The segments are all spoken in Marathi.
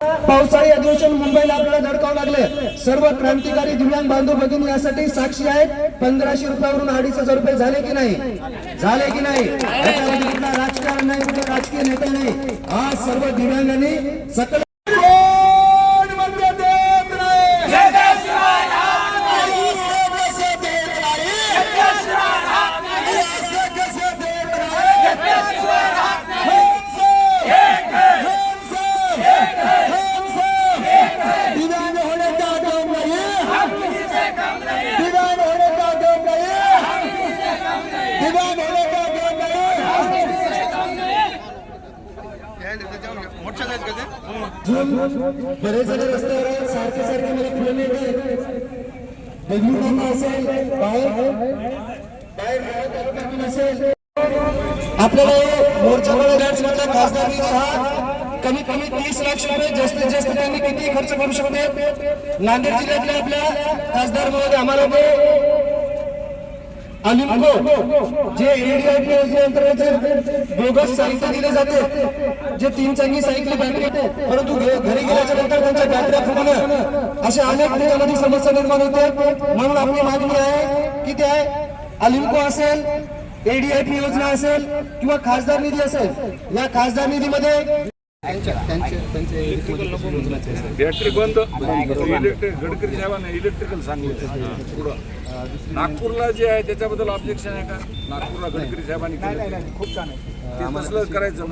पावसाळी अधिवेशन मुंबईला आपल्याला धडकावं लागले. सर्व क्रांतिकारी दिव्यांग बांधव भगिनी यासाठी साक्षी आहेत. पंधराशे रुपयावरून अडीच हजार रुपये झाले की नाही? झाले की नाही? राजकारण नाही कुठे राजकीय नेता नाही. आज सर्व दिव्यांगांनी सकल कोण म्हणजे देत नाही? असं कसं देत नाही? असं कसं देत नाही? दिव्यांग होने का काम नहीं दिव्यांग होने का काम नहीं दिव्यांग होने का काम नहीं बरेच जण रस्त्यावर आहेत, सारखे सारखे मला फुलं येत आहेत. बदलून असेल? बाहेर? बाहेर असेल? आपल्याला मोर्चा डान्स मधला खासदार निधी हा कमीत कमी तीस लाख रुपये जास्तीत जास्त त्यांनी किती खर्च करू शकते? नांदेड जिल्ह्यातल्या आपल्या खासदार महोदय आम्हाला अलिम्को जे एडीआयपी योजनेअंतर्गत बोगस साहित्य दिले जाते जे तीन चांगली साहित्य बॅटरी परंतु घरी गेल्याच्यानंतर त्यांच्या बॅटऱ्या फुटणं अशा अनेक त्याच्यामध्ये समस्या निर्माण होते. म्हणून आपली मागणी आहे की ते अलिम्को असेल एडीआयपी योजना असेल किंवा खासदार निधी असेल या खासदार निधीमध्ये बॅटरी बंद. इलेक्ट्रिक गडकरी साहेबांना इलेक्ट्रिकल सांगितलं पुढं. नागपूरला जे आहे त्याच्याबद्दल ऑब्जेक्शन आहे का? नागपूरला गडकरी साहेबांनी खूप छान आहे. ते तसलं करायचं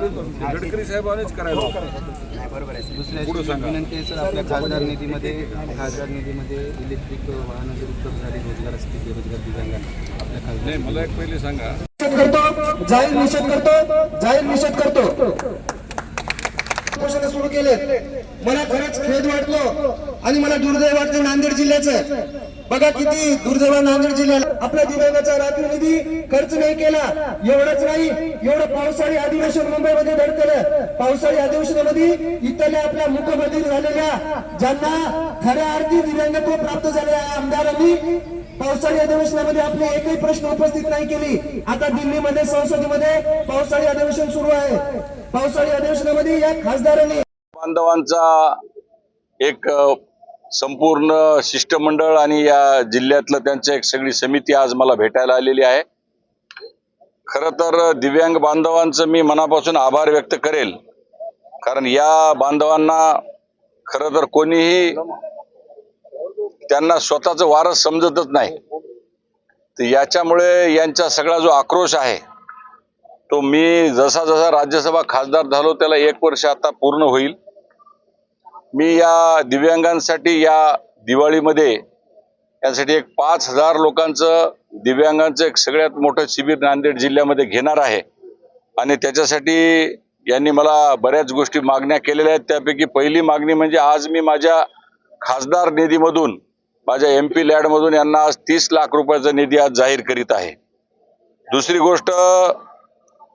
गडकरी साहेबांनीच करायला. नाही बरोबर आहे. दुसऱ्या पुढं सांगा. विनंती आहे सर आपल्या खासदार निधीमध्ये खासदार निधीमध्ये इलेक्ट्रिक वाहनं झाली रोजगारासाठी बेरोजगार दिव्यांगांना. आपल्या खासदार नाही मला एक पहिले सांगा. निषेध करतो जाहीर निषेध करतो जाहीर निषेध करतो. उपोषण सुरू केले मला खरंच खेद वाटतो आणि मला दुर्दैव वाटतं नांदेड जिल्ह्याचं. बघा किती दुर्दैव नांदेड जिल्ह्याला. आपल्या दिव्यांगाचा राखीव निधी खर्च नाही केला. एवढंच नाही एवढं पावसाळी अधिवेशन मुंबईमध्ये धडकलं पावसाळी अधिवेशनामध्ये इथल्या आपल्या मुख्यमंत्री झालेल्या ज्यांना खऱ्या अर्थी दिव्यांगत्व प्राप्त झालेल्या आमदारांनी पावसाळी अधिवेशनामध्ये आपले एकही प्रश्न उपस्थित नाही केली. आता दिल्लीमध्ये संसदेमध्ये पावसाळी अधिवेशन सुरू आहे. पावसाळी अधिवेशनामध्ये या खासदारांनी बांधवांचा एक संपूर्ण शिष्टमंडळ आणि या जिल्ह्यातलं त्यांची एक सगळी समिती आज मला भेटायला आलेली आहे. खरं तर दिव्यांग बांधवांचं मी मनापासून आभार व्यक्त करेल. कारण या बांधवांना खरं तर कोणीही त्यांना स्वतःचं वारस समजतच नाही. तर याच्यामुळे यांचा सगळा जो आक्रोश आहे तो मी जसा जसा राज्यसभा खासदार झालो त्याला एक वर्ष आता पूर्ण होईल. मी या दिव्यांगांसाठी या दिवाळीमध्ये यासाठी एक पाच हजार लोकांचं दिव्यांगांचं एक सगळ्यात मोठं शिबिर नांदेड जिल्ह्यामध्ये घेणार आहे. आणि त्याच्यासाठी यांनी मला बऱ्याच गोष्टी मागण्या केलेल्या आहेत. त्यापैकी पहिली मागणी म्हणजे आज मी माझ्या खासदार निधीमधून माझ्या एम पी लॅडमधून यांना आज तीस लाख रुपयाचा निधी आज जाहीर करीत आहे. दुसरी गोष्ट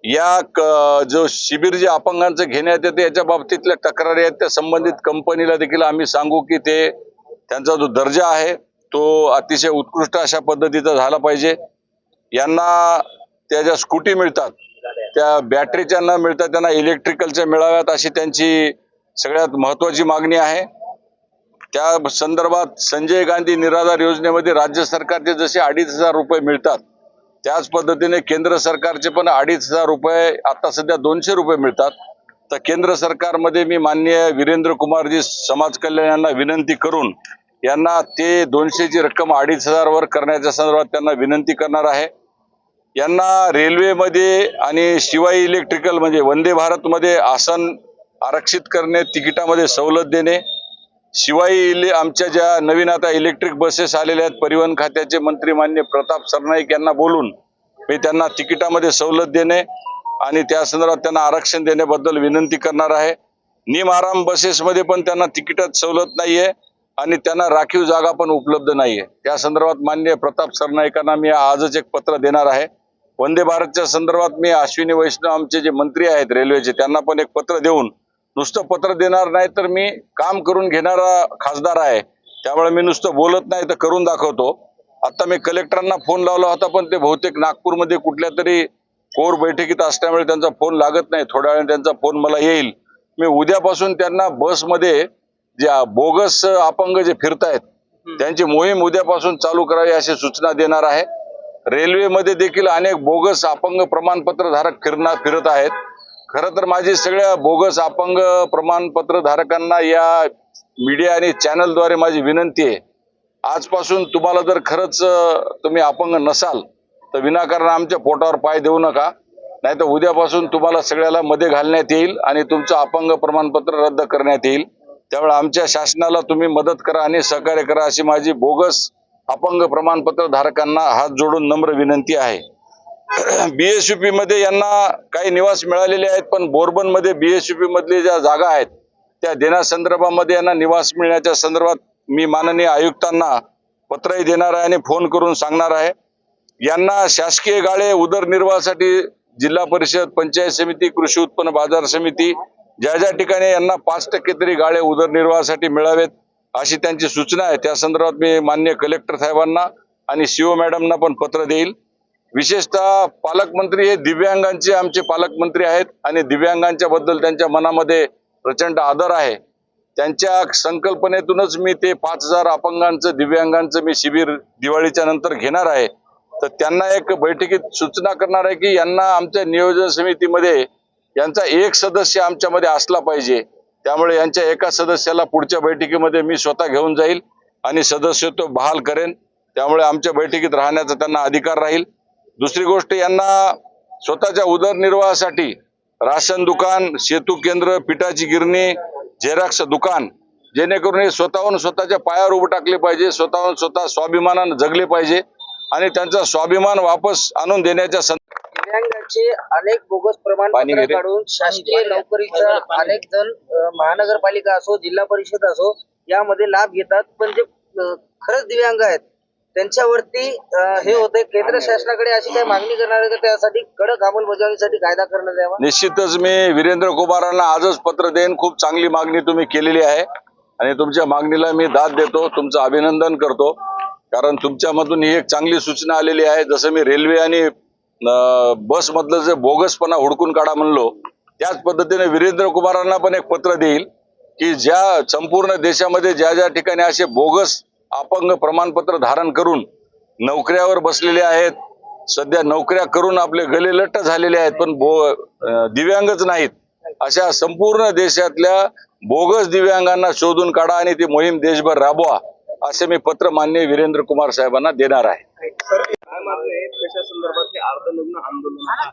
या क- जो शिबिर जे अपंगांचं घेण्यात येते याच्या बाबतीतल्या तक्रारी आहेत. त्या संबंधित कंपनीला देखील आम्ही सांगू की ते त्यांचा जो दर्जा आहे तो अतिशय उत्कृष्ट अशा पद्धतीचा झाला पाहिजे. यांना त्या ज्या स्कूटी मिळतात त्या बॅटरीच्या न मिळतात त्यांना इलेक्ट्रिकलच्या मिळाव्यात अशी त्यांची सगळ्यात महत्वाची मागणी आहे. त्या संदर्भात संजय गांधी निराधार योजनेमध्ये राज्य सरकारचे जसे अडीच हजार रुपये मिळतात त्याच पद्धतीने केंद्र सरकारचे पण अडीच हजार रुपये आता सध्या दोनशे रुपये मिळतात. तर केंद्र सरकारमध्ये मी माननीय वीरेंद्र कुमारजी समाज कल्याण यांना विनंती करून यांना ते दोनशेची रक्कम अडीच हजारवर करण्याच्या संदर्भात त्यांना विनंती करणार आहे. यांना रेल्वेमध्ये आणि शिवाई इलेक्ट्रिकल म्हणजे वंदे भारतमध्ये आसन आरक्षित करणे तिकिटामध्ये सवलत देणे शिवाय इले आमच्या ज्या नवीन आता इलेक्ट्रिक बसेस आलेल्या आहेत परिवहन खात्याचे मंत्री मान्य प्रताप सरनाईक यांना बोलून मी त्यांना तिकिटामध्ये सवलत देणे आणि त्या संदर्भात त्यांना आरक्षण देण्याबद्दल विनंती करणार आहे. निम आराम बसेसमध्ये पण त्यांना तिकिटात सवलत नाही आहे आणि त्यांना राखीव जागा पण उपलब्ध नाही आहे त्या संदर्भात मान्य प्रताप सरनाईकांना मी आजच एक पत्र देणार आहे. वंदे भारतच्या संदर्भात मी अश्विनी वैष्णव आमचे जे मंत्री आहेत रेल्वेचे त्यांना पण एक पत्र देऊन नुसतं पत्र देणार नाही तर मी काम करून घेणारा खासदार आहे. त्यामुळे मी नुसतं बोलत नाही तर करून दाखवतो. आता मी कलेक्टरांना फोन लावला होता पण ते बहुतेक नागपूरमध्ये कुठल्या तरी कोर बैठकीत असल्यामुळे त्यांचा फोन लागत नाही. थोड्या वेळाने त्यांचा फोन मला येईल. मी उद्यापासून त्यांना बसमध्ये जे बोगस अपंग जे फिरतायत त्यांची मोहीम उद्यापासून चालू करावी अशी सूचना देणार आहे. रेल्वेमध्ये देखील अनेक बोगस अपंग प्रमाणपत्र धारक फिरणार फिरत आहेत. खरं तर माझी सगळ्या बोगस अपंग प्रमाणपत्र धारकांना या मीडिया आणि चॅनलद्वारे माझी विनंती आहे. आजपासून तुम्हाला जर खरंच तुम्ही अपंग नसाल तर विनाकारण आमच्या पोटावर पाय देऊ नका. नाही तर उद्यापासून तुम्हाला सगळ्याला मध्ये घालण्यात येईल आणि तुमचं अपंग प्रमाणपत्र रद्द करण्यात येईल. त्यामुळे आमच्या शासनाला तुम्ही मदत करा आणि सहकार्य करा अशी माझी बोगस अपंग प्रमाणपत्र धारकांना हात जोडून नम्र विनंती आहे. बीएसयूपी मध्ये यांना काही निवास मिळालेले आहेत पण बोरबनमध्ये बीएसयूपी मधले ज्या जागा आहेत त्या देण्यासंदर्भामध्ये यांना निवास मिळण्याच्या संदर्भात मी माननीय आयुक्तांना पत्रही देणार आहे आणि फोन करून सांगणार आहे. यांना शासकीय गाळे उदरनिर्वाहासाठी जिल्हा परिषद पंचायत समिती कृषी उत्पन्न बाजार समिती ज्या ज्या ठिकाणी यांना पाच टक्के तरी गाळे उदरनिर्वाहासाठी मिळावेत अशी त्यांची सूचना आहे. त्या संदर्भात मी मान्य कलेक्टर साहेबांना आणि सीओ मॅडमना पण पत्र देईल. विशेषतः पालकमंत्री हे दिव्यांगांचे आमचे पालकमंत्री आहेत आणि दिव्यांगांच्या बद्दल त्यांच्या मनामध्ये प्रचंड आदर आहे. त्यांच्या संकल्पनेतूनच मी ते पाच हजार अपंगांचं दिव्यांगांचं मी शिबिर दिवाळीच्या नंतर घेणार आहे. तर त्यांना एक बैठकीत सूचना करणार आहे की यांना आमच्या नियोजन समितीमध्ये यांचा एक सदस्य आमच्यामध्ये असला पाहिजे. त्यामुळे यांच्या एका सदस्याला पुढच्या बैठकीमध्ये मी स्वतः घेऊन जाईल आणि सदस्यत्व बहाल करेन. त्यामुळे आमच्या बैठकीत राहण्याचा त्यांना अधिकार राहील. दुसरी गोष्ट यांना स्वतःच्या उदरनिर्वाहासाठी राशन दुकान सेतू केंद्र पिठाची गिरणी झेरॉक्स दुकान जेणेकरून हे स्वतःहून स्वतःच्या पायावर उभं टाकले पाहिजे स्वतःहून स्वतः स्वाभिमानानं जगले पाहिजे आणि त्यांचा स्वाभिमान वापस आणून देण्याच्या दिव्यांगाचे अनेक बोगस प्रमाणपत्र? काढून शासकीय नोकरीचा अनेक जण महानगरपालिका असो जिल्हा परिषद असो यामध्ये लाभ घेतात पण जे खरंच दिव्यांग आहेत त्यांच्यावरती हे होते केंद्र शासनाकडे अशी काही मागणी करणार आहे का? त्यासाठी कडक अंमलबजावणीसाठी कायदा करण्यात यावा? निश्चितच मी वीरेंद्र कुमारांना आजच पत्र देईन. खूप चांगली मागणी तुम्ही केलेली आहे. आणि तुमच्या मागणीला मी दाद देतो. तुमचं अभिनंदन करतो. कारण तुमच्यामधून ही एक चांगली सूचना आलेली आहे. जसं मी रेल्वे आणि बसमधलं जे बोगसपणा हुडकून काढा म्हणलो त्याच पद्धतीने वीरेंद्र कुमारांना पण एक पत्र देईल की ज्या संपूर्ण देशामध्ये ज्या ज्या ठिकाणी असे बोगस अपंग प्रमाणपत्र धारण करून नोकऱ्यावर बसलेले आहेत. सध्या नोकऱ्या करून आपले गले लट्ट झालेले आहेत पण बो दिव्यांगच नाहीत. अशा संपूर्ण देशातल्या बोगस दिव्यांगांना शोधून काढा आणि ती मोहीम देशभर राबवा असे मी पत्र मान्य वीरेंद्र कुमार साहेबांना देणार आहे. संदर्भात हे आंदोलन आहे?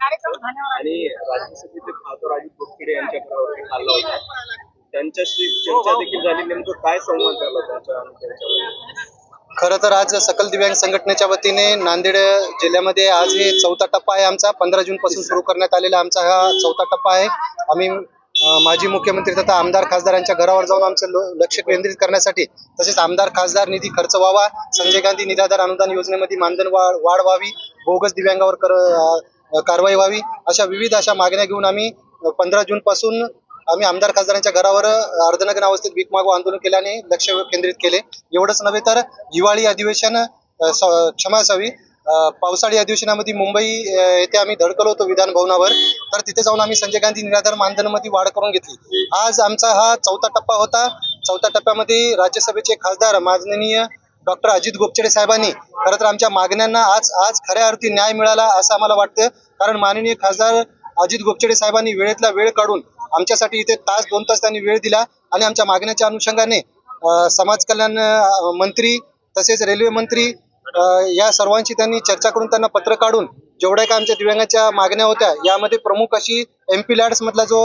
आणि राज्यसभेचे खासदार अजित बोटखेडे यांच्या घरावरती हल्ला होता त्यांच्याशी चर्चा देखील झाली. नेमकं काय संवाद झाला त्यांच्या खरं तर आज सकल दिव्यांग संघटनेच्या वतीने नांदेड जिल्ह्यामध्ये आज हे चौथा टप्पा आहे आमचा. पंधरा जून पासून सुरू करण्यात आलेला आमचा हा चौथा टप्पा आहे. आम्ही माजी मुख्यमंत्री तथा आमदार खासदारांच्या घरावर जाऊन आमचं लो- लक्ष केंद्रित करण्यासाठी तसेच आमदार खासदार निधी खर्च व्हावा संजय गांधी निराधार अनुदान योजनेमध्ये मानधन वाढ व्हावी बोगस दिव्यांगावर कर कारवाई व्हावी अशा विविध अशा मागण्या घेऊन आम्ही पंधरा जून पासून आम्ही आमदार खासदारांच्या घरावर अर्धनगर अर्धनग्न अवस्थेत भीक मागू आंदोलन केल्याने लक्ष केंद्रित केले. एवढंच नव्हे तर हिवाळी अधिवेशन क्षमा असावी पावसाळी अधिवेशनामध्ये मुंबई येथे आम्ही धडकलो होतो विधान भवनावर तर तिथे जाऊन आम्ही संजय गांधी निराधार मानधनमध्ये वाढ करून घेतली. आज आमचा हा चौथा टप्पा होता. चौथ्या टप्प्यामध्ये राज्यसभेचे खासदार माननीय डॉक्टर अजित गोपचडे साहेबांनी खरं तर आमच्या मागण्यांना आज आज खऱ्या अर्थी न्याय मिळाला असं आम्हाला वाटतं. कारण माननीय खासदार अजित गोपचडे साहेबांनी वेळेतला वेळ काढून आमच्यासाठी इथे तास दोन तास त्यांनी वेळ दिला आणि आमच्या मागण्याच्या अनुषंगाने समाज कल्याण मंत्री तसेच रेल्वे मंत्री या सर्वांशी त्यांनी चर्चा करून त्यांना पत्र काढून जेवढ्या काय आमच्या दिव्यांगाच्या मागण्या होत्या यामध्ये प्रमुख अशी एम पी लॅड्स मधला जो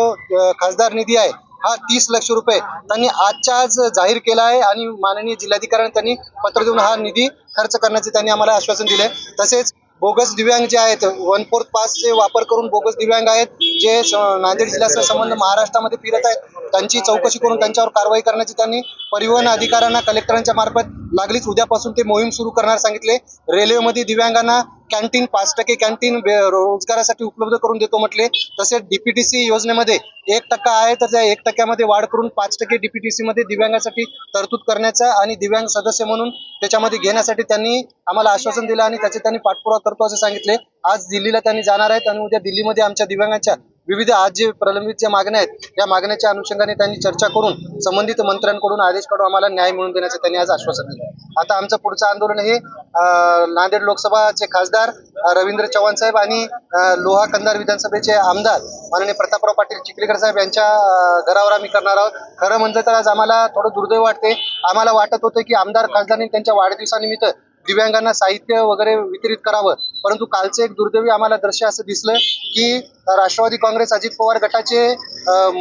खासदार निधी आहे हा तीस लक्ष रुपये त्यांनी आजच्या आज जाहीर केला आहे आणि माननीय जिल्हाधिकाऱ्यांनी त्यांनी पत्र देऊन हा निधी खर्च करण्याचे त्यांनी आम्हाला आश्वासन दिले. तसेच बोगस दिव्यांग जे आहेत वन फोर्थ पासचे वापर करून बोगस दिव्यांग आहेत जे नांदेड जिल्ह्याचा संबंध महाराष्ट्रामध्ये फिरत आहेत त्यांची चौकशी करून त्यांच्यावर कारवाई करण्याची त्यांनी परिवहन अधिकाऱ्यांना कलेक्टरांच्या मार्फत लागलीच. उद्यापासून ते मोहीम सुरू करणार सांगितले. रेल्वेमध्ये दिव्यांगांना कॅन्टीन पाच टक्के कॅन्टीन रोजगारासाठी उपलब्ध करून देतो म्हटले. तसेच डीपीटीसी योजनेमध्ये एक टक्का आहे तर त्या एक टक्क्यामध्ये वाढ करून पाच टक्के डीपीटीसी मध्ये दिव्यांगासाठी तरतूद करण्याचा आणि दिव्यांग सदस्य म्हणून त्याच्यामध्ये घेण्यासाठी त्यांनी आम्हाला आश्वासन दिलं आणि त्याचे त्यांनी पाठपुरावा करतो असे सांगितले. आज दिल्लीला त्यांनी जाणार आहेत आणि उद्या दिल्लीमध्ये आमच्या दिव्यांगाच्या विविध आज जे प्रलंबित ज्या मागण्या आहेत या मागण्याच्या अनुषंगाने त्यांनी चर्चा करून संबंधित मंत्र्यांकडून आदेश काढून आम्हाला न्याय मिळवून देण्याचं त्यांनी आज आश्वासन दिलं. आता आमचं पुढचं आंदोलन हे नांदेड लोकसभाचे खासदार रवींद्र चव्हाण साहेब आणि लोहा कंधार विधानसभेचे आमदार माननीय प्रतापराव पाटील चिखलीकर साहेब यांच्या घरावर आम्ही करणार आहोत. खरं म्हणजे तर आज आम्हाला थोडं दुर्दैव वाटते. आम्हाला वाटत होतं की आमदार खासदारांनी त्यांच्या वाढदिवसानिमित्त दिव्यांगांना साहित्य वगैरे वितरित करावं. परंतु कालचं एक दुर्दैवी आम्हाला दृश्य असं दिसलं की राष्ट्रवादी काँग्रेस अजित पवार गटाचे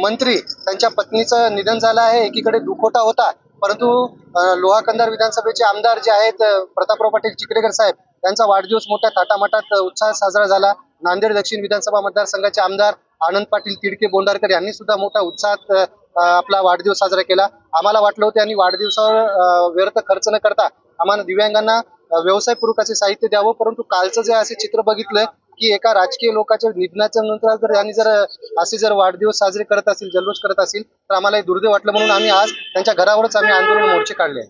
मंत्री त्यांच्या पत्नीचं निधन झालं आहे. एकीकडे दुखोटा होता. परंतु लोहाकंदार विधानसभेचे आमदार जे आहेत प्रतापराव पाटील चिखलेकर साहेब त्यांचा वाढदिवस मोठ्या थाटामाटात अं, उत्साहात साजरा झाला. नांदेड दक्षिण विधानसभा मतदारसंघाचे आमदार आनंद पाटील तिडके बोंडारकर यांनी सुद्धा मोठ्या उत्साहात आपला वाढदिवस साजरा केला. आम्हाला वाटलं होतं आणि वाढदिवसावर व्यर्थ खर्च न करता आम्हाला दिव्यांगांना व्यवसाय व्यवसायपूर्वक साहित्य द्यावं परंतु कालचं जे असे चित्र बघितलं की एका राजकीय लोकांच्या निधनाच्या नंतर जर यांनी जर असे जर वाढदिवस साजरे करत असतील जल्लोष करत असतील तर आम्हाला हे दुर्दैव वाटलं म्हणून आम्ही आज त्यांच्या घरावरच आम्ही आंदोलन मोर्चे काढले आहे.